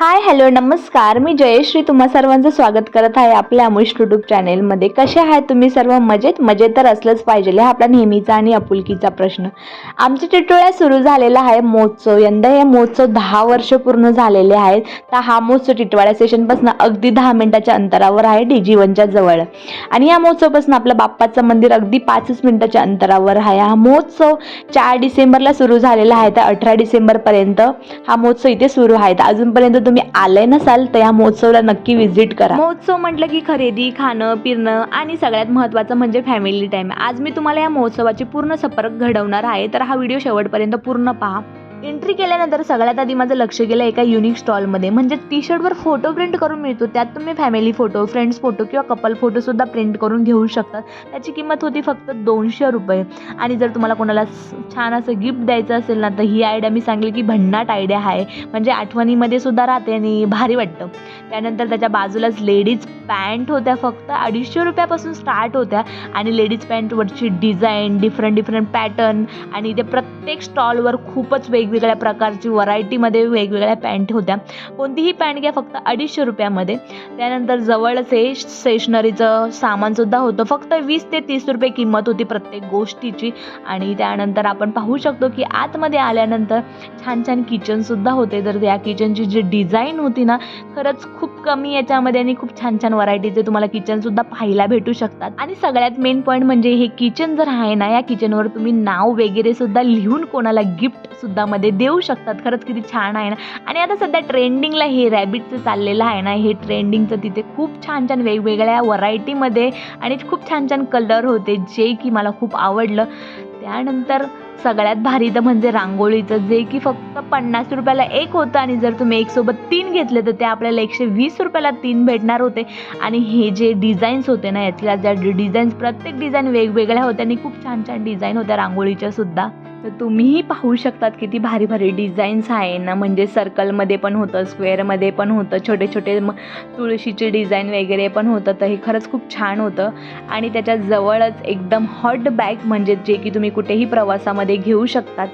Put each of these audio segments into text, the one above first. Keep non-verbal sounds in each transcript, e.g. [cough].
Hi hello नमस्कार. मी जयश्री. तुम्हा सर्वांचं स्वागत करत आहे आपल्या अमुष युट्यूब चॅनेलमध्ये. कसे आहे तुम्ही सर्व? मजेत? मजेत तर असलंच पाहिजे. हा आपला नेहमीचा आणि आपुलकीचा प्रश्न. आमच्या टिटोळ्या सुरू झालेला आहे महोत्सव. यंदा हे महोत्सव दहा वर्ष पूर्ण झालेले आहेत. तर हा महोत्सव टिटवाळ्या स्टेशनपासून अगदी दहा मिनिटाच्या अंतरावर आहे डी जी वनच्या जवळ. आणि या महोत्सवापासून आपलं बाप्पाचं मंदिर अगदी पाचच मिनिटाच्या अंतरावर आहे. हा महोत्सव चार डिसेंबरला सुरू झालेला आहे. तर अठरा डिसेंबरपर्यंत हा महोत्सव इथे सुरू आहे. तर अजूनपर्यंत तुम्ही आले नसाल तर या महोत्सवाला नक्की व्हिजिट करा. महोत्सव म्हटलं की खरेदी खाणं पिणं आणि सगळ्यात महत्त्वाचं म्हणजे फॅमिली टाईम आज मी तुम्हाला या महोत्सवाची पूर्ण सपर्क घडवणार आहे तर हा व्हिडिओ शेवटपर्यंत पूर्ण पहा. एंट्री केल्यानंतर सगळ्यात आधी माझं लक्ष गेलं एका युनिक स्टॉलमध्ये म्हणजे टी शर्टवर फोटो प्रिंट करून मिळतो. त्यात तुम्ही फॅमिली फोटो फ्रेंड्स फोटो किंवा कपल फोटोसुद्धा प्रिंट करून घेऊ शकतात. त्याची किंमत होती फक्त दोनशे रुपये. आणि जर तुम्हाला कोणाला छान असं गिफ्ट द्यायचं असेल ना तर ही आयडिया मी सांगेल की भन्नाट आयडिया आहे. म्हणजे आठवणीमध्ये सुद्धा राहते आणि भारी वाटतं. त्यानंतर त्याच्या बाजूलाच लेडीज पॅन्ट होत्या फक्त. अडीचशे रुपयापासून स्टार्ट होत्या. आणि लेडीज पॅन्टवरची डिझाईन डिफरंट डिफरंट पॅटर्न आणि ते प्रत्येक स्टॉलवर खूपच वेग वेगवेगळ्या प्रकारची व्हरायटीमध्ये वेगवेगळ्या पॅन्ट होत्या. कोणतीही पॅन्ट घ्या फक्त अडीचशे रुपयामध्ये. त्यानंतर जवळच हे स्टेशनरीचं सामानसुद्धा होतं. फक्त वीस ते तीस रुपये किंमत होती प्रत्येक गोष्टीची. आणि त्यानंतर आपण पाहू शकतो की आतमध्ये आल्यानंतर छान छान किचनसुद्धा होते. तर या किचनची जी डिझाईन होती ना खरंच खूप कमी याच्यामध्ये आणि खूप छान छान व्हरायटीचे तुम्हाला किचनसुद्धा पाहायला भेटू शकतात. आणि सगळ्यात मेन पॉईंट म्हणजे हे किचन जर आहे ना या किचनवर तुम्ही नाव वगैरे सुद्धा लिहून कोणाला गिफ्ट सुद्धा मध्ये देऊ शकतात. खरंच किती छान आहे ना. आणि आता सध्या ट्रेंडिंगला हे रॅबिटचं चाललेलं आहे ना. हे ट्रेंडिंगचं तिथे खूप छान छान वेगवेगळ्या व्हरायटीमध्ये आणि खूप छान छान कलर होते जे की मला खूप आवडलं. त्यानंतर सगळ्यात भारी तर म्हणजे रांगोळीचं जे की फक्त पन्नास रुपयाला एक होतं आणि जर तुम्ही एक सोबत तीन घेतले तर ते आपल्याला एकशे वीस रुपयाला तीन भेटणार होते. आणि हे जे डिझाईन्स होते ना यातल्या ज्या डिझाईन्स प्रत्येक डिझाईन वेगवेगळ्या होत्या आणि खूप छान छान डिझाईन होत्या रांगोळीच्या सुद्धा. तर तुम्हीही पाहू शकतात किती भारी भारी डिझाईन्स आहे ना. म्हणजे सर्कलमध्ये पण होतं स्क्वेअरमध्ये पण होतं छोटे छोटे म तुळशीचे डिझाईन वगैरे पण होतं. तर हे खरंच खूप छान होतं. आणि त्याच्या जवळच एकदम हॉट बॅग म्हणजे जे की तुम्ही कुठेही प्रवासामध्ये घेऊ शकतात.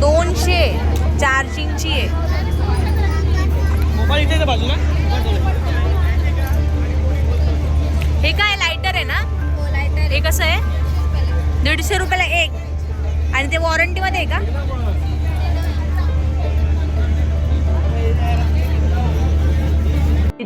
दोनशे चार्जिंगची आहे. हे काय लायटर आहे ना? हे कसं आहे? दीडशे रुपयाला एक. आणि ते वॉरंटीमध्ये आहे का?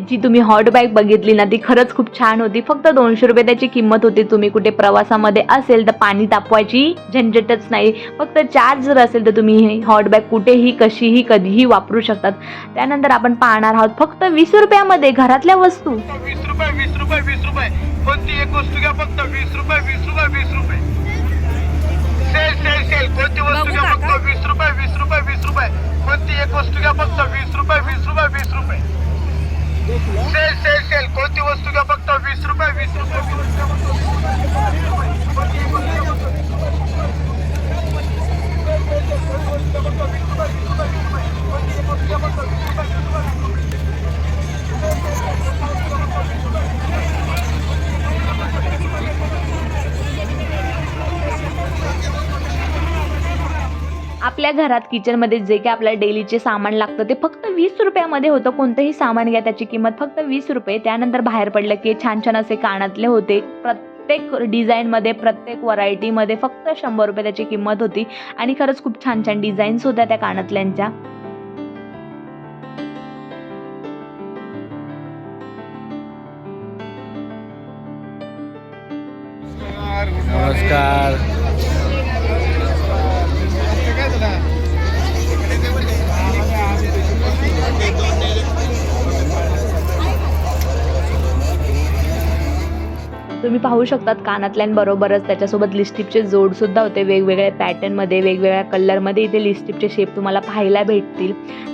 जी तुम्ही हॉट बॅग बघितली ना ती खरंच खूप छान होती. फक्त दोनशे रुपये त्याची किंमत होती. तुम्ही कुठे प्रवासामध्ये असेल तर पाणी तापवायची झंझटच नाही. फक्त चार्ज जर असेल तर तुम्ही हे हॉट बॅग कुठेही कशीही कधीही वापरू शकतात. त्यानंतर आपण पाहणार आहोत फक्त वीस रुपयामध्ये घरातल्या वस्तू. वीस रुपये वीस रुपये वीस रुपये. कोणती एक वस्तू घ्या फक्त वीस रुपये वीस रुपये वीस रुपये. सेल सेल सेल कोणती वस्तू बघू घ्या काका. फक्त वीस रुपये वीस रुपये वीस रुपये कोणती एक वस्तू घ्या फक्त वीस रुपये वीस रुपये वीस रुपये सेल सेल सेल कोणती वस्तू घ्या फक्त वीस रुपये वीस रुपये वीस आपल्या घरात किचनमध्ये जे काही आपल्याला डेलीचे सामान लागतं ते फक्त वीस रुपयामध्ये होतं. कोणतंही सामान घ्या त्याची किंमत फक्त वीस रुपये. त्यानंतर बाहेर पडलं की छान छान असे कानातले होते. प्रत्येक डिझाईनमध्ये प्रत्येक व्हरायटीमध्ये फक्त शंभर रुपये त्याची किंमत होती. आणि खरंच खूप छान छान डिझाईन्स होत्या त्या कानातल्यांच्या. नमस्कार. तुम्ही पाहू शकतात कानातल्यांबरोबरच त्याच्यासोबत लिस्टिपचे जोडसुद्धा होते. वेगवेगळ्या पॅटर्नमध्ये वेगवेगळ्या कलरमध्ये इथे लिस्टिपचे शेप तुम्हाला पाहायला भेटतील.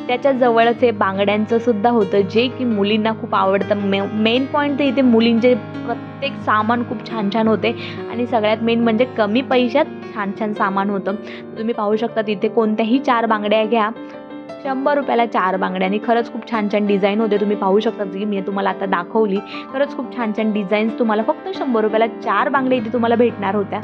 त्याच्या जवळच हे बांगड्यांचं सुद्धा होतं जे की मुलींना खूप आवडतं. मे मेन पॉईंट तर इथे मुलींचे प्रत्येक सामान खूप छान छान होते. आणि सगळ्यात मेन म्हणजे कमी पैशात छान छान सामान होतं. तुम्ही पाहू शकता इथे कोणत्याही चार बांगड्या घ्या. शंभर रुपयाला चार बांगड्या. आणि खरंच खूप छान छान डिझाईन होते. तुम्ही पाहू शकता जी मी तुम्हाला आता दाखवली. खरंच खूप छान छान डिझाईन्स तुम्हाला फक्त शंभर रुपयाला चार बांगड्या इथे तुम्हाला भेटणार होत्या.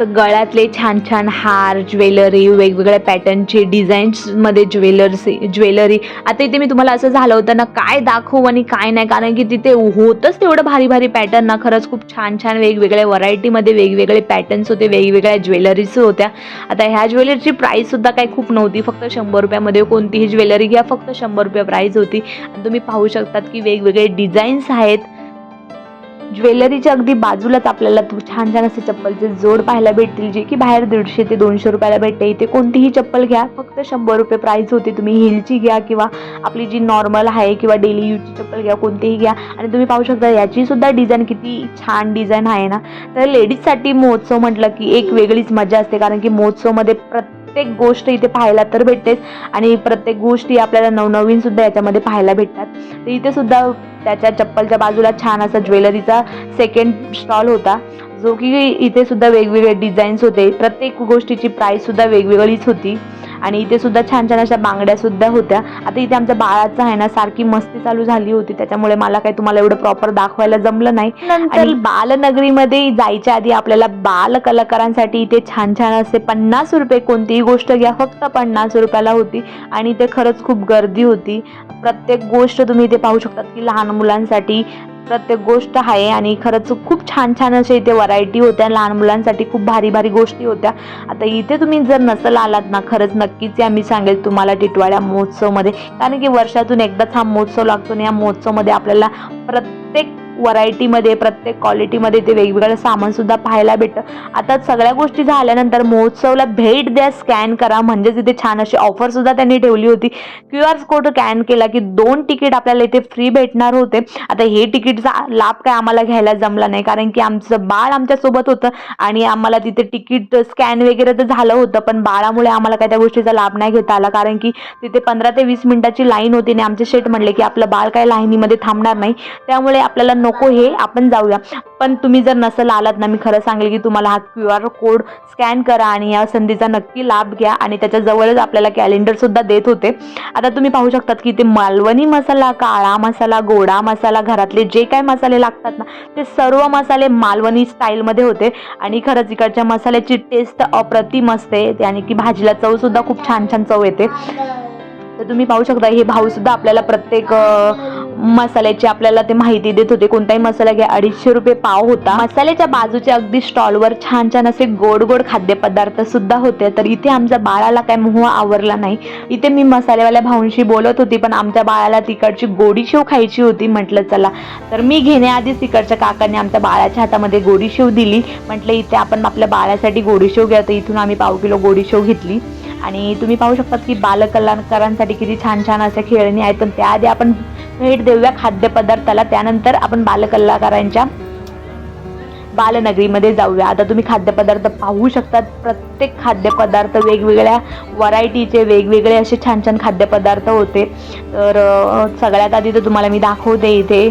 तर गळ्यातले छान छान हार ज्वेलरी वेगवेगळ्या पॅटर्नचे डिझाईन्समध्ये ज्वेलर्स ज्वेलरी. आता इथे मी तुम्हाला असं झालं होतं ना काय दाखवू आणि काय नाही कारण की तिथे होतंच तेवढं भारी भारी पॅटर्न ना. खरंच खूप छान छान वेगवेगळ्या व्हरायटीमध्ये वेगवेगळे पॅटर्न्स होते वेगवेगळ्या ज्वेलरीज होत्या. आता ह्या ज्वेलरीची प्राईससुद्धा काही खूप नव्हती फक्त शंभर रुपयामध्ये कोणतीही ज्वेलरी घ्या फक्त शंभर रुपये प्राईस होती. आणि तुम्ही पाहू शकतात की वेगवेगळे डिझाईन्स आहेत. ज्वेलरीच्या अगदी बाजूलाच आपल्याला तू छान छान असे चप्पलचे जोड पाहायला भेटतील जे की बाहेर दीडशे ते दोनशे रुपयाला भेटते. इथे कोणतीही चप्पल घ्या फक्त शंभर रुपये प्राईस होते. तुम्ही हिलची घ्या किंवा आपली जी नॉर्मल आहे किंवा डेली यूजची चप्पल घ्या कोणतीही घ्या. आणि तुम्ही पाहू शकता याची सुद्धा डिझाईन किती छान डिझाईन आहे ना. तर लेडीजसाठी महोत्सव म्हटलं की एक वेगळीच मजा असते कारण की महोत्सवमध्ये प्रत्येक प्रत्येक गोष्ट इथे पाहायला तर भेटतेच. आणि प्रत्येक गोष्टी आपल्याला नवनवीन सुद्धा याच्यामध्ये पाहायला भेटतात. तर इथे सुद्धा त्याच्या चप्पलच्या बाजूला छान असा ज्वेलरीचा सेकंड स्टॉल होता. जो की इथे सुद्धा वेगवेगळे डिझाईन्स होते. प्रत्येक गोष्टीची प्राईस सुद्धा वेगवेगळीच होती. आणि इथे सुद्धा छान छान अशा बांगड्या सुद्धा होत्या. आता इथे आमच्या बाळाचं आहे ना सारखी मस्ती चालू झाली होती. त्याच्यामुळे मला काही तुम्हाला एवढं प्रॉपर दाखवायला जमलं नाही. आणि बालनगरीमध्ये जायच्या आधी आपल्याला बाल कलाकारांसाठी इथे छान छान असे पन्नास रुपये कोणतीही गोष्ट घ्या फक्त पन्नास रुपयाला होती. आणि इथे खरंच खूप गर्दी होती. प्रत्येक गोष्ट तुम्ही इथे पाहू शकतात की लहान मुलांसाठी प्रत्येक गोष्ट आहे आणि खरंच खूप छान छान अशा इथे व्हरायटी होत्या. लहान मुलांसाठी खूप भारी भारी गोष्टी होत्या. आता इथे तुम्ही जर नसल आलात ना खरंच नक्कीच या मी सांगेल तुम्हाला टिटवाळ्या महोत्सवमध्ये. कारण की वर्षातून एकदाच हा महोत्सव लागतो आणि या महोत्सवमध्ये आपल्याला प्रत्येक व्हरायटीमध्ये प्रत्येक क्वालिटीमध्ये ते वेगवेगळं सामानसुद्धा पाहायला भेटतं. आता सगळ्या गोष्टी झाल्यानंतर महोत्सवला भेट द्या स्कॅन करा. म्हणजेच इथे छान अशी ऑफरसुद्धा त्यांनी ठेवली होती. क्यू आर कोड स्कॅन केला की दोन तिकीट आपल्याला इथे फ्री भेटणार होते. आता हे तिकीटचा लाभ काय आम्हाला घ्यायला जमला नाही. कारण की आमचं बाळ आमच्यासोबत होतं आणि आम्हाला तिथे तिकीट स्कॅन वगैरे तर झालं होतं. पण बाळामुळे आम्हाला काय त्या गोष्टीचा लाभ नाही घेता आला. कारण की तिथे पंधरा ते वीस मिनिटाची लाईन होती आणि आमचे शेट म्हणले की आपलं बाळ काय लाईनीमध्ये थांबणार नाही. त्यामुळे आपल्याला नको हे आपण जाऊया. पण तुम्ही जर नसेल आलात ना मी खरं सांगेल की तुम्हाला हा क्यू आर कोड स्कॅन करा आणि या संधीचा नक्की लाभ घ्या आणि त्याच्याजवळच आपल्याला कॅलेंडर सुद्धा देत होते. आता तुम्ही पाहू शकतात की ते मालवणी मसाला काळा मसाला गोडा मसाला घरातले जे काय मसाले लागतात ना ते सर्व मसाले मालवणी स्टाईलमध्ये होते. आणि खरंच इकडच्या मसाल्याची टेस्ट अप्रतिम असते. आणि की भाजीला चव सुद्धा खूप छान छान चव येते. तर तुम्ही पाहू शकता हे भाऊसुद्धा आपल्याला प्रत्येक मसाल्याची आपल्याला ते माहिती देत होते. कोणताही मसाला घ्या अडीचशे रुपये पाव होता. मसाल्याच्या बाजूच्या अगदी स्टॉलवर छान छान असे गोड गोड खाद्यपदार्थ सुद्धा होते. तर इथे आमच्या बाळाला काय मोह आवरला नाही. इथे मी मसालेवाल्या भाऊंशी बोलत होती पण आमच्या बाळाला तिकडची गोडी शेव खायची होती. म्हटलं चला. तर मी घेण्याआधीच तिकडच्या काकाने आमच्या बाळाच्या हातामध्ये गोडी शेव दिली. म्हटलं इथे आपण आपल्या बाळासाठी गोडी शेव घ्या. तर इथून आम्ही पाव किलो गोडी शेव घेतली. आणि तुम्ही पाहू शकतात की बालकलाकारांसाठी किती छान छान अशा खेळणी आहेत. पण त्याआधी आपण भेट देऊया खाद्यपदार्थाला. त्यानंतर आपण बालकलाकारांच्या बालनगरीमध्ये जाऊया. आता तुम्ही खाद्यपदार्थ पाहू शकतात. प्रत्येक खाद्यपदार्थ वेगवेगळ्या व्हरायटीचे वेगवेगळे असे छान छान खाद्यपदार्थ होते. तर सगळ्यात आधी तर तुम्हाला मी दाखवते इथे.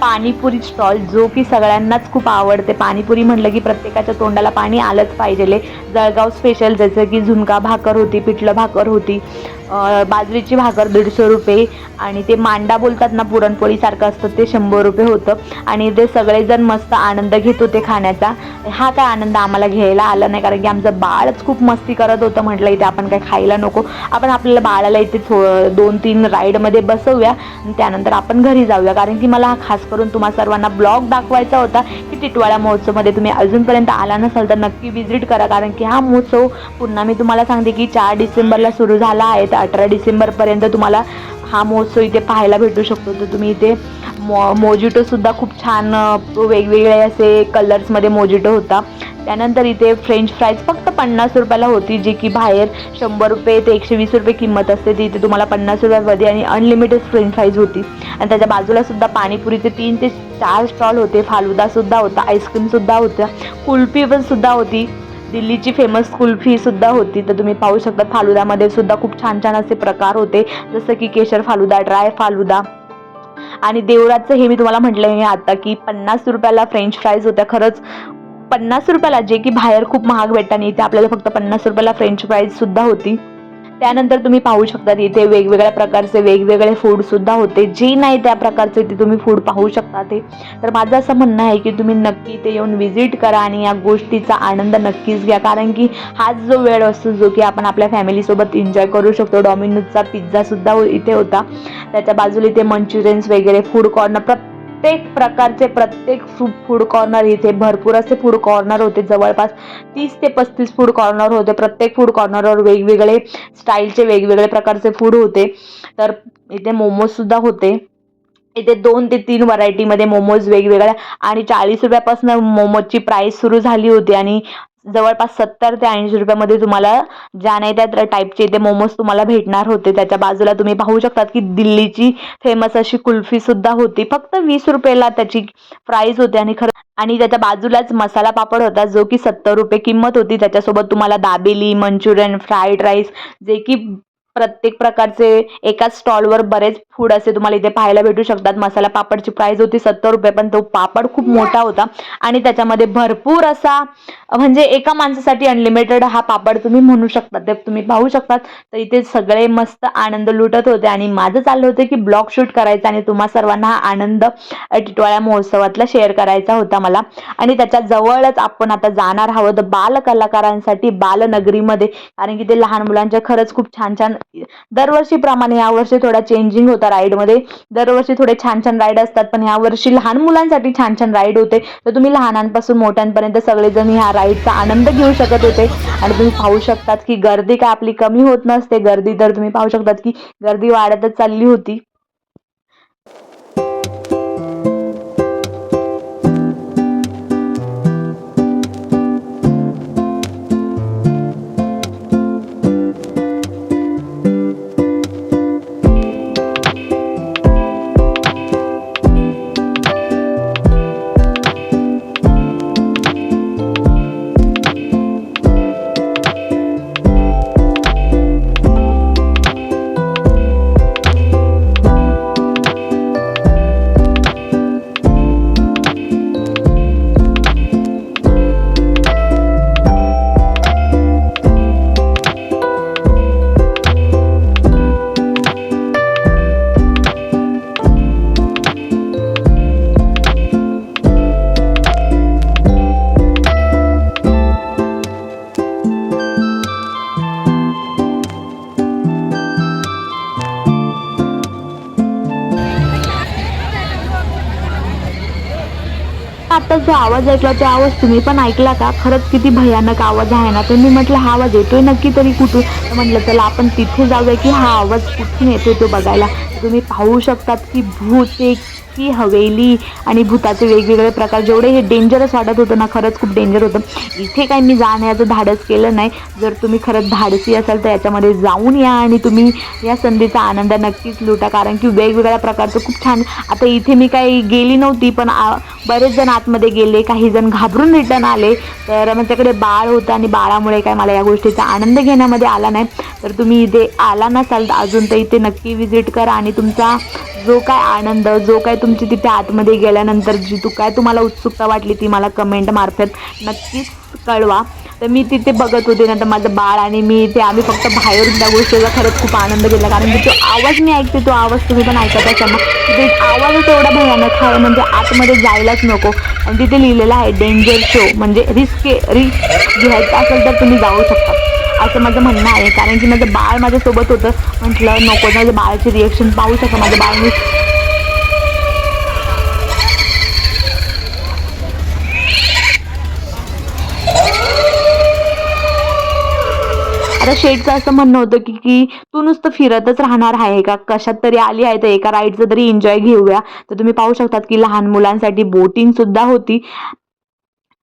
पाणीपुरी स्टॉल जो की सगळ्यांनाच खूप आवडते. पाणीपुरी म्हटलं की प्रत्येकाच्या तोंडाला पाणी आलंच पाहिजेले. जळगाव स्पेशल जसं की झुणका भाकर होती पिठलं भाकर होती बाजरीची भाकर दीडशे रुपये आणि ते मांडा बोलतात ना पुरणपोळीसारखं असतं ते शंभर रुपये होतं. आणि ते सगळेजण मस्त आनंद घेत होते खाण्याचा. हा काय आनंद आम्हाला घ्यायला आला नाही कारण की आमचं बाळच खूप मस्ती करत होतं. म्हटलं इथे आपण काय खायला नको. आपण आपल्याला बाळाला इथे थो दोन तीन राईडमध्ये बसवूया. त्यानंतर आपण घरी जाऊया. कारण की मला हा खास करून तुम्हा सर्वांना ब्लॉग दाखवायचा होता की टिटवाळा महोत्सवमध्ये तुम्ही अजूनपर्यंत आला नसाल तर नक्की व्हिजिट करा. कारण की हा महोत्सव पुन्हा मी तुम्हाला सांगते की चार डिसेंबरला सुरू झाला आहे. तर अठरा डिसेंबरपर्यंत तुम्हाला हा महोत्सव इथे पाहायला भेटू शकतो. तर तुम्ही इथे मो मोजिटोसुद्धा खूप छान वेगवेगळे असे कलर्समध्ये मोजिटो होता. त्यानंतर इथे फ्रेंच फ्राईज फक्त पन्नास रुपयाला होती जी की बाहेर शंभर रुपये ते एकशे वीस रुपये किंमत असते. ती इथे तुम्हाला पन्नास रुपयामध्ये आणि अनलिमिटेड फ्रेंच फ्राईज होती. आणि त्याच्या बाजूलासुद्धा पाणीपुरीचे तीन ते चार स्टॉल होते. फालुदासुद्धा होता आईस्क्रीमसुद्धा होत्या. कुल्फी पण सुद्धा होती. दिल्लीची फेमस कुल्फीसुद्धा होती. तर तुम्ही पाहू शकता फालुदामध्ये सुद्धा खूप छान छान असे प्रकार होते. जसं की केशर फालुदा ड्राय फालुदा. आणि देवराचं हे मी तुम्हाला म्हटलं आहे आता की पन्नास रुपयाला फ्रेंच फ्राईज होत्या. खरंच पन्नास रुपयाला जे की बाहेर खूप महाग भेटतात आणि इथे आपल्याला फक्त पन्नास रुपयाला फ्रेंच फ्राईज सुद्धा होती. त्यानंतर तुम्ही पाहू शकतात इथे वेगवेगळ्या प्रकारचे वेगवेगळे फूडसुद्धा होते. जे नाही त्या प्रकारचे ते तुम्ही फूड पाहू शकता ते. तर माझं असं म्हणणं आहे की तुम्ही नक्की ते येऊन व्हिजिट करा आणि या गोष्टीचा आनंद नक्कीच घ्या. कारण की हाच जो वेळ असतो जो की आपण आपल्या फॅमिलीसोबत एन्जॉय करू शकतो. डॉमिनोजचा पिझ्झासुद्धा हो- इथे होता. त्याच्या बाजूला इथे मंचुरियन्स वगैरे फूड कॉर्नर प्रत्येक प्रत्येक प्रकारचे प्रत्येक फूड कॉर्नर इथे भरपूर असे फूड कॉर्नर होते. जवळपास तीस ते पस्तीस फूड कॉर्नर होते. प्रत्येक फूड कॉर्नरवर वेगवेगळे स्टाईलचे वेगवेगळे प्रकारचे फूड होते. तर इथे मोमोजसुद्धा होते. इथे दोन ते तीन व्हरायटीमध्ये मोमोज वेगवेगळ्या आणि चाळीस रुपयापासून मोमोजची प्राईस सुरू झाली होती आणि जवळपास सत्तर ते ऐंशी रुपयामध्ये तुम्हाला ज्या नाही त्या टाईपचे इथे मोमोज तुम्हाला भेटणार होते. त्याच्या बाजूला तुम्ही पाहू शकतात की दिल्लीची फेमस अशी कुल्फी सुद्धा होती. फक्त वीस रुपयाला त्याची प्राईस होती आणि खरं आणि त्याच्या बाजूलाच मसाला पापड होता जो की सत्तर रुपये किंमत होती. त्याच्यासोबत तुम्हाला दाबेली मंचुरियन फ्राईड राईस जे की प्रत्येक प्रकारचे एकाच स्टॉलवर बरेच फूड असे तुम्हाला इथे पाहायला भेटू शकतात. मसाला पापडची प्राईस होती सत्तर रुपये पण तो पापड खूप मोठा होता. आणि त्याच्यामध्ये भरपूर असा म्हणजे एका माणसासाठी अनलिमिटेड हा पापड तुम्ही म्हणू शकता ते तुम्ही पाहू शकतात. तर इथे सगळे मस्त आनंद लुटत होते. आणि माझं चाललं होतं की ब्लॉग शूट करायचा आणि तुम्हा सर्वांना हा आनंद अ, टिटवाळा महोत्सवातला शेअर करायचा होता मला. आणि त्याच्या जवळच आपण आता जाणार आहोत बाल कलाकारांसाठी बालनगरीमध्ये. कारण की ते लहान मुलांच्या खरंच खूप छान छान दरवर्षीप्रमाणे यावर्षी थोडा चेंजिंग होता राईडमध्ये दरवर्षी थोडे छान छान राईड असतात पण यावर्षी लहान मुलांसाठी छान छान राईड होते. तर तुम्ही लहानांपासून मोठ्यांपर्यंत सगळेजण ह्या राईडचा आनंद घेऊ शकत होते. आणि तुम्ही पाहू शकतात की गर्दी काय आपली कमी होत नसते. गर्दी तर तुम्ही पाहू शकतात की गर्दी वाढतच चालली होती. आता जो आवाज ऐकला तो आवाज तुम्ही पण ऐकला का? खरंच किती भयानक आवाज आहे ना? तर मी म्हटलं हा आवाज येतोय नक्की तरी कुठून? म्हटलं चला आपण तिथे जाऊया की हा आवाज कुठून येतोय तो बघायला. तुम्ही पाहू शकतात की भूत एक की हवेली आणि भूताचे वेगवेगळे प्रकार जेवढे हे डेंजरस वाटत होतं ना खरंच खूप डेंजर होतं. इथे काही मी जाण्याचं धाडस केलं नाही. जर तुम्ही खरंच धाडसी असाल तर याच्यामध्ये जाऊन या आणि तुम्ही या संधीचा आनंद नक्कीच लुटा. कारण की वेगवेगळ्या प्रकारचं खूप छान. आता इथे मी काही गेली नव्हती पण बरेच जण आतमध्ये गेले काही जण घाबरून रिटर्न आले. तर माझ्याकडे बाळ होतं आणि बाळामुळे काय मला या गोष्टीचा आनंद घेण्यामध्ये आला नाही. तर तुम्ही इथे आला नसाल तर अजून तर इथे नक्की व्हिजिट करा आणि तुमचा जो काय आनंद जो काय तुमची तिथे आतमध्ये गेल्यानंतर जी तू काय तुम्हाला उत्सुकता वाटली ती मला कमेंट मार्फत नक्कीच कळवा. तर मी तिथे बघत होते नंतर माझं बाळ आणि मी इथे आम्ही फक्त बाहेरून त्या गोष्टीचा खरंच खूप आनंद घेतला. कारण की तो आवाज मी ऐकते तो आवाज तुम्ही पण ऐकत असाल ना. तिथे आवाजच एवढा भयानक आहे म्हणजे आतमध्ये जायलाच नको. आणि तिथे लिहिलेलं आहे डेंजर शो म्हणजे रिस्क रिस्क घ्यायचं असेल तर तुम्ही जाऊ शकता. असं माझं म्हणणं आहे. कारण की माझं बाळ माझ्यासोबत होतं. म्हटलं नको माझ्या बाळाची रिएक्शन पाहू शकता माझ्या बाळाने आता शेडचं असं म्हणणं होतं की की तू नुसतं फिरतच राहणार आहे का? कशात तरी आली आहे तर एका राईडचं तरी एन्जॉय घेऊया. तर तुम्ही पाहू शकतात की लहान मुलांसाठी बोटिंग सुद्धा होती.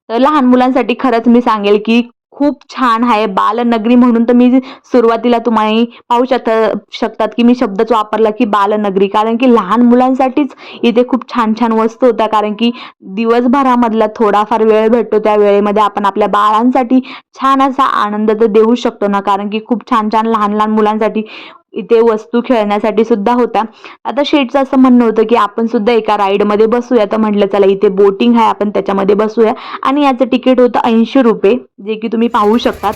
तर लहान मुलांसाठी खरंच मी सांगेल की खूप छान आहे. बालनगरी म्हणून तर मी सुरुवातीला तुम्हाला पाहू शकता शकतात की मी शब्दच वापरला की बालनगरी कारण की लहान मुलांसाठीच इथे खूप छान छान वस्तू होत्या. कारण की दिवसभरामधला थोडाफार वेळ भेटतो. त्या वेळेमध्ये आपण आपल्या बाळांसाठी छान असा आनंद तर देऊ शकतो ना. कारण की खूप छान छान लहान लहान मुलांसाठी इथे वस्तू खेळण्यासाठी सुद्धा होत्या आता शेटचं असं म्हणणं होतं की आपण सुद्धा एका राईडमध्ये बसूया. तर म्हटलं चला इथे बोटिंग आहे आपण त्याच्यामध्ये बसूया. आणि याचं तिकीट होतं ऐंशी रुपये जे की तुम्ही पाहू शकतात.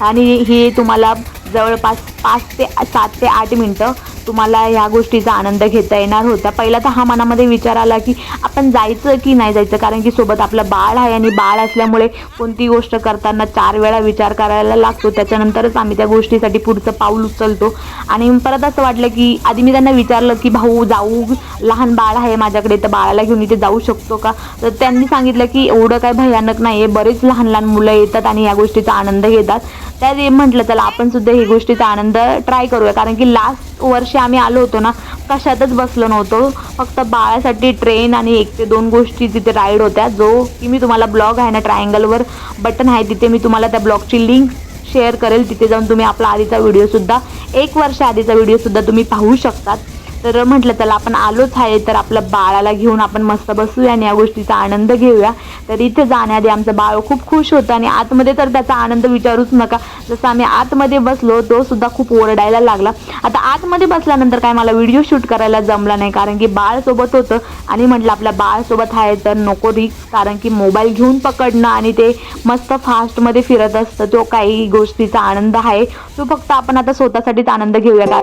आणि हे तुम्हाला जवळपास पाच ते सात ते आठ मिनटं तुम्हाला ह्या गोष्टीचा आनंद घेता येणार होता. पहिला तर हा मनामध्ये विचार आला की आपण जायचं की नाही जायचं? कारण की सोबत आपलं बाळ आहे आणि बाळ असल्यामुळे कोणती गोष्ट करताना चार वेळा विचार करायला लागतो. त्याच्यानंतरच आम्ही त्या गोष्टीसाठी पुढचं पाऊल उचलतो. आणि परत असं वाटलं की आधी मी त्यांना विचारलं की भाऊ जाऊ? लहान बाळ आहे माझ्याकडे तर बाळाला घेऊन इथे जाऊ शकतो का? तर त्यांनी सांगितलं की एवढं काय भयानक नाही आहे बरेच लहान लहान मुलं येतात आणि या गोष्टीचा आनंद घेतात. त्या म्हटलं चला आपण सुद्धा ही गोष्टीचा आनंद ट्राय करूया. कारण की लास्ट वर्षी आम्ही आलो होतो ना कशातच बसलो नव्हतो. फक्त बाळासाठी ट्रेन आणि एक ते दोन गोष्टी तिथे राईड होत्या जो की मी तुम्हाला ब्लॉग आहे ना ट्रायंगलवर बटन आहे तिथे मी तुम्हाला त्या ब्लॉगची लिंक शेअर करेल. तिथे जाऊन तुम्ही आपला आधीचा व्हिडिओसुद्धा एक वर्ष आधीचा व्हिडिओसुद्धा तुम्ही पाहू शकतात. तर म्हटलं चला आपण आलोच आहे तर आपलं बाळाला घेऊन आपण मस्त बसूया आणि या गोष्टीचा आनंद घेऊया. तर इथे जाण्याआधी आमचं बाळ खूप खुश होतं आणि आतमध्ये तर त्याचा आनंद विचारूच नका. जसं आम्ही आतमध्ये बसलो तो सुद्धा खूप ओरडायला लागला. आता आतमध्ये बसल्यानंतर काय मला व्हिडिओ शूट करायला जमला नाही कारण की बाळसोबत होतं. आणि म्हटलं आपल्या बाळसोबत आहे तर नको रिक्स कारण की मोबाईल घेऊन पकडणं आणि ते मस्त फास्टमध्ये फिरत असतं तो काही गोष्टीचा आनंद आहे. तो फक्त आपण आता स्वतःसाठीच आनंद घेऊया. का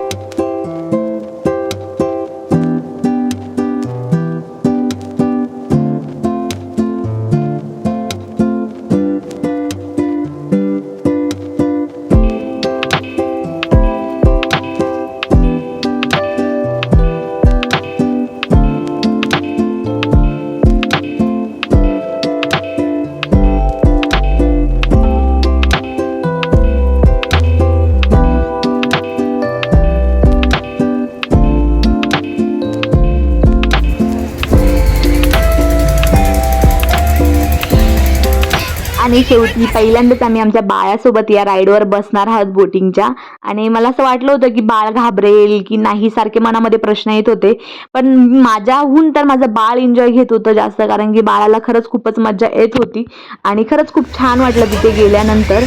आम्ही शेवटी पहिल्यांदाच आम्ही आमच्या बाळासोबत या राईडवर बसणार आहोत बोटिंगच्या. आणि मला असं वाटलं होतं की बाळ घाबरेल की नाही सारखे मनामध्ये प्रश्न येत होते. पण माझ्याहून तर माझं बाळ एन्जॉय घेत होतं जास्त कारण की बाळाला खरंच खूपच मजा येत होती. आणि खरंच खूप छान वाटलं तिथे गेल्यानंतर.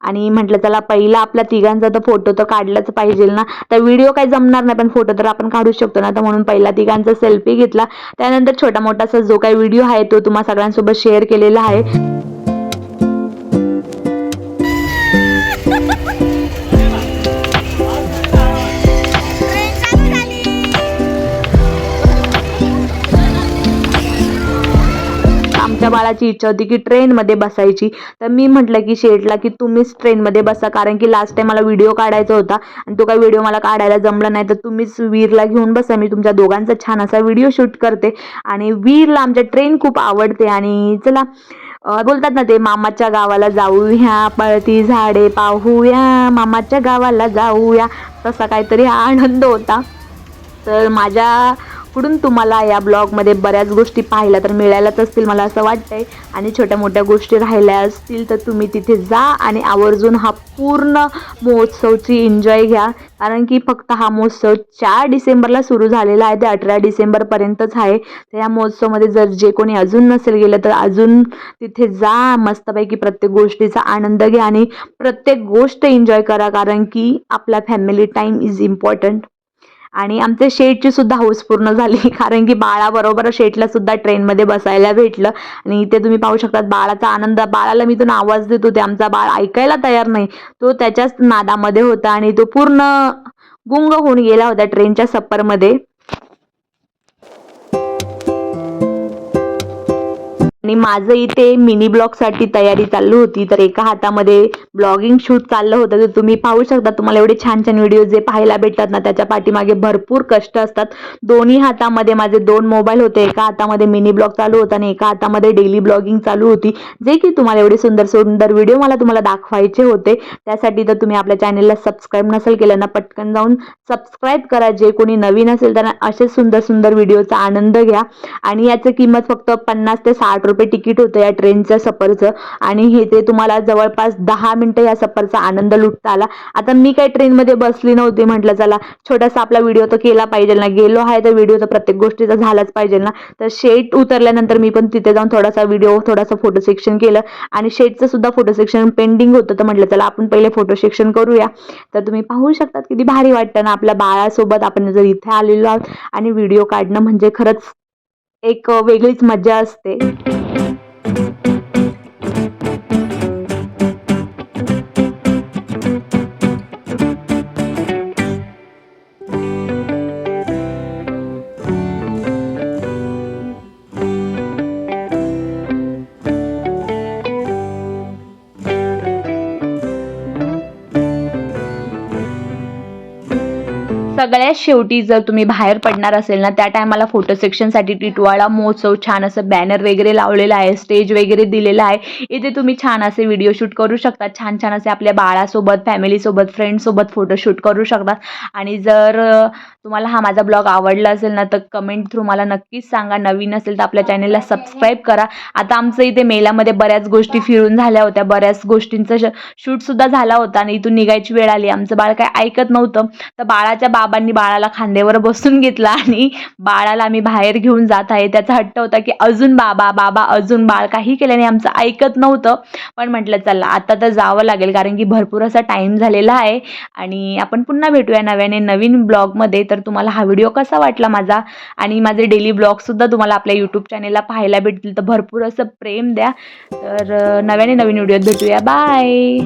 आणि म्हटलं चला पहिला आपल्या तिघांचा तर फोटो तर काढलाच पाहिजे ना. तर व्हिडिओ काही जमणार नाही पण फोटो तर आपण काढू शकतो ना. तर म्हणून पहिला तिघांचा सेल्फी घेतला. त्यानंतर छोटा मोठासा जो काही व्हिडिओ आहे तो तुम्हा सगळ्यांसोबत शेअर केलेला आहे. आमच्या बाळाची इच्छा होती की ट्रेनमध्ये बसायची. तर मी म्हटलं की शेठला की तुम्हीच ट्रेनमध्ये बसा कारण की लास्ट टाईम मला व्हिडिओ काढायचा होता आणि तो काही व्हिडिओ मला काढायला जमला नाही. तर तुम्हीच वीरला घेऊन बसा मी तुमच्या दोघांचा छान असा व्हिडिओ शूट करते. आणि वीरला आमच्या ट्रेन खूप आवडते आणि चला बोलतात ना ते मामाच्या गावाला जाऊया पळती झाडे पाहूया मामाच्या गावाला जाऊया. तसा काहीतरी हा आनंद होता. तर माझ्या पुढून तुम्हाला या ब्लॉगमध्ये बऱ्याच गोष्टी पाहायला तर मिळायलाच असतील मला असं वाटतंय. आणि छोट्या मोठ्या गोष्टी राहिल्या असतील तर तुम्ही तिथे जा आणि आवर्जून हा पूर्ण महोत्सवची एन्जॉय घ्या. कारण की फक्त हा महोत्सव चार डिसेंबरला सुरू झालेला आहे ते अठरा डिसेंबरपर्यंतच आहे. तर या महोत्सवमध्ये जर जे कोणी अजून नसेल गेलं तर अजून तिथे जा मस्तपैकी प्रत्येक गोष्टीचा आनंद घ्या आणि प्रत्येक गोष्ट एन्जॉय करा. कारण की आपला फॅमिली टाईम इज इम्पॉर्टंट आणि आमच्या शेटची सुद्धा हौस पूर्ण झाली. [laughs] कारण की बाळाबरोबर शेटला सुद्धा ट्रेनमध्ये बसायला भेटलं. आणि इथे तुम्ही पाहू शकता बाळाचा आनंद. बाळाला मी तो आवाज देत होते. आमचा बाळ ऐकायला तयार नाही. तो त्याच्याच नादामध्ये होता आणि तो पूर्ण गुंग होऊन गेला होता ट्रेनच्या सफरमध्ये. आणि माझं इथे मिनी ब्लॉगसाठी तयारी चालू होती. तर एका हातामध्ये ब्लॉगिंग शूट चाललं होतं. तर तुम्ही पाहू शकता तुम्हाला एवढे छान छान व्हिडिओ जे पाहायला भेटतात ना त्याच्या पाठीमागे भरपूर कष्ट असतात. दोन्ही हातामध्ये माझे दोन मोबाईल होते. एका हातामध्ये मिनी ब्लॉग चालू होता आणि एका हातामध्ये डेली ब्लॉगिंग चालू होती. जे की तुम्हाला एवढे सुंदर सुंदर व्हिडिओ मला तुम्हाला दाखवायचे होते. त्यासाठी तर तुम्ही आपल्या चॅनलला सबस्क्राईब नसेल केलं ना पटकन जाऊन सबस्क्राईब करा. जे कोणी नवीन असेल त्यांना असे सुंदर सुंदर व्हिडिओचा आनंद घ्या. आणि याचं किंमत फक्त पन्नास ते साठ रुपये तिकीट होतं या ट्रेनचं सफरचं. आणि हे ते तुम्हाला जवळपास दहा मिनटं या सफरचा आनंद लुटता आला. आता मी काय ट्रेनमध्ये बसली नव्हती म्हटलं चला छोटासा आपला व्हिडिओ तर केला पाहिजे ना. गेलो आहे तर व्हिडिओ तर प्रत्येक गोष्टीचा झालाच पाहिजे ना. तर शेट उतरल्यानंतर मी पण तिथे जाऊन थोडासा व्हिडिओ थोडासा फोटो सेक्शन केलं. आणि शेटचं सुद्धा फोटो सेक्शन पेंडिंग होतं तर म्हटलं चला आपण पहिले फोटो सेक्शन करूया. तर तुम्ही पाहू शकतात किती भारी वाटतं ना आपल्या बाळासोबत आपण जर इथे आलेलो आहोत. आणि व्हिडिओ काढणं म्हणजे खरंच एक वेगळीच मजा असते. सगळ्यात शेवटी जर तुम्ही बाहेर पडणार असेल ना त्या टायमाला फोटो सेक्शनसाठी टिटवाळा महोत्सव छान असं बॅनर वगैरे लावलेलं आहे स्टेज वगैरे दिलेलं आहे. इथे तुम्ही छान असे व्हिडिओ शूट करू शकता. छान छान असे आपल्या बाळासोबत फॅमिलीसोबत फ्रेंडसोबत फोटोशूट करू शकता. आणि जर तुम्हाला हा माझा ब्लॉग आवडला असेल ना तर कमेंट थ्रू मला नक्कीच सांगा. नवीन असेल तर आपल्या चॅनलला सबस्क्राईब करा. आता आमचं इथे मेलामध्ये बऱ्याच गोष्टी फिरून झाल्या होत्या. बऱ्याच गोष्टींचं शूटसुद्धा झाला होता आणि इथून निघायची वेळ आली. आमचं बाळ काय ऐकत नव्हतं. तर बाळाच्या बाबांनी बाळाला खांद्यावर बसून घेतला आणि बाळाला आम्ही बाहेर घेऊन जात आहे. त्याचा हट्ट होता की अजून बाबा बाबा अजून बाळ काही केल्याने आमचं ऐकत नव्हतं. पण म्हटलं चला आता तर जावं लागेल कारण की भरपूर असा टाईम झालेला आहे. आणि आपण पुन्हा भेटूया नव्याने नवीन ब्लॉगमध्ये तर तुम्हाला हा व्हिडिओ कसा वाटला माझा? आणि माझे डेली ब्लॉगसुद्धा तुम्हाला आपल्या यूट्यूब चॅनेलला पाहायला भेटतील. तर भरपूर असं प्रेम द्या. तर नव्याने नवीन व्हिडिओत भेटूया. बाय